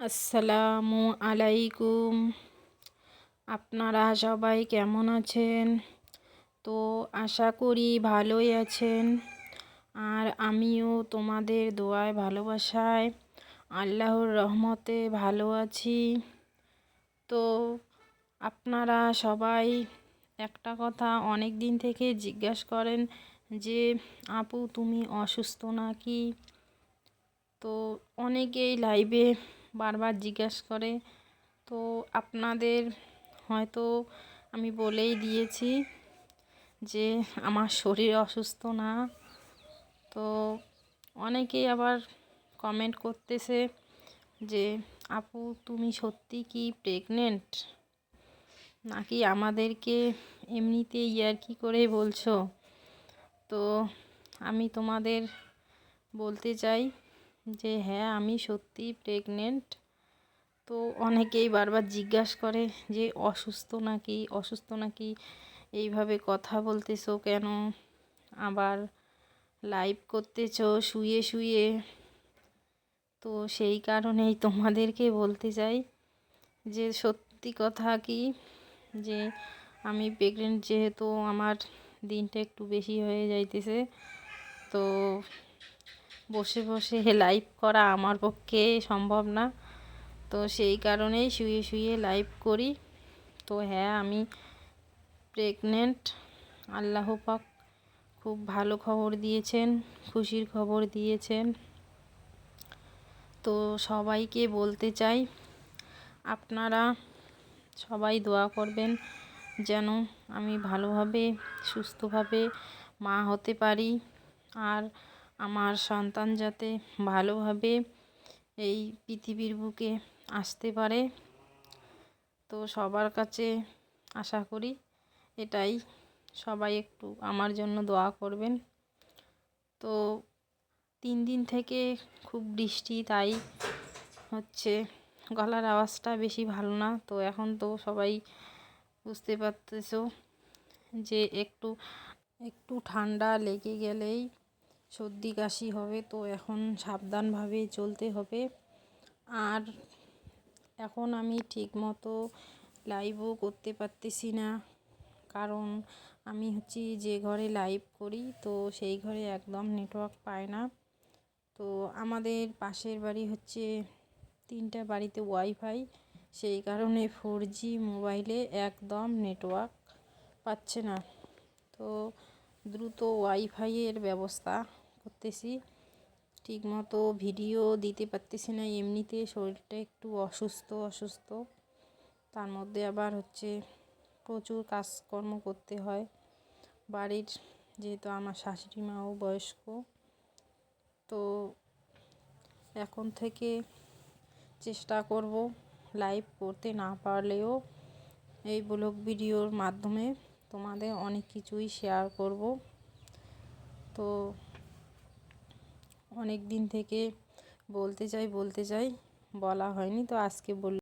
আসসালামু আলাইকুম। আপনারা সবাই কেমন আছেন? তো আশা করি ভালোই আছেন। আর আমিও তোমাদের দোয়ায় ভালোবাসায়, আল্লাহর রহমতে ভালো আছি। তো আপনারা সবাই একটা কথা অনেক দিন থেকে জিজ্ঞাসা করেন যে, আপু, তুমি অসুস্থ নাকি? তো অনেকেই লাইভে বারবার জিজ্ঞেস করে। তো আপনাদের হয়তো আমি বলেই দিয়েছি যে আমার শরীর অসুস্থ না। তো অনেকেই আবার কমেন্ট করতেছে যে, আপু, তুমি সত্যি কি প্রেগনেন্ট নাকি আমাদেরকে এমনিতে ইয়ার কি করে বলছো? তো আমি তোমাদের বলতে চাই যে হ্যাঁ আমি সত্যি প্রেগনেন্ট তো অনেকেই বারবার জিজ্ঞাসা করে যে, অসুস্থ নাকি? অসুস্থ নাকি? এইভাবে কথা বলতেছো কেন? আবার লাইভ করতেছো, শুয়ে শুয়ে। তো সেই কারণেই তোমাদেরকে বলতে চাই যে, সত্যি কথা কি? যে, আমি প্রেগনেন্ট যেহেতু, আমার দিনটা একটু বেশি হয়ে যাইতেছে। তো বসে বসে লাইভ করা আমার পক্ষে সম্ভব না। তো সেই কারণেই শুয়ে শুয়ে লাইভ করি। তো হ্যাঁ আমি প্রেগনেন্ট আল্লাহ পাক খুব ভালো খবর দিয়েছেন, খুশির খবর দিয়েছেন। তো সবাইকে বলতে চাই, আপনারা সবাই দোয়া করবেন যেন আমি ভালোভাবে, সুস্থভাবে মা হতে পারি। আর আমার সন্তান যাতে ভালোভাবে এই পৃথিবীর বুকে আসতে পারে, তো সবার কাছে আশা করি এটাই। সবাই একটু আমার জন্য দোয়া করবেন। তো তিন দিন থেকে খুব বৃষ্টি, তাই হচ্ছে গলার আওয়াজটা বেশি ভালো না। তো এখন তো সবাই বুঝতে পারতেছ যে একটু একটু ঠান্ডা লেগে গেলেই সর্দি কাশি হবে, তো এখন সাবধানভাবে চলতে হবে। আর এখন আমি ঠিক মতো লাইভও করতে পারতেছি না, কারণ আমি হচ্ছি যে ঘরে লাইভ করি, তো সেই ঘরে একদম নেটওয়ার্ক পায় না। তো আমাদের পাশের বাড়ি হচ্ছে তিনটা বাড়িতে ওয়াইফাই সেই কারণে ফোর জি মোবাইলে একদম নেটওয়ার্ক পাচ্ছে না। তো দ্রুত ওয়াইফাইয়ের ব্যবস্থা করতেছি। ঠিকমতো ভিডিও দিতে পারতেছি না, এমনিতে শরীরটা একটু অসুস্থ অসুস্থ। তার মধ্যে আবার হচ্ছে প্রচুর কাজকর্ম করতে হয়। বাড়ির যেহেতু আমার শাশুড়ি মাও বয়স্ক, তো এখন থেকে চেষ্টা করব লাইভ করতে না পারলেও এই ব্লগ ভিডিওর মাধ্যমে তোমাদের অনেক কিছুই শেয়ার করব। তো অনেক দিন থেকে বলতে চাই বলতে চাই বলা হয়নি তো আজকে বল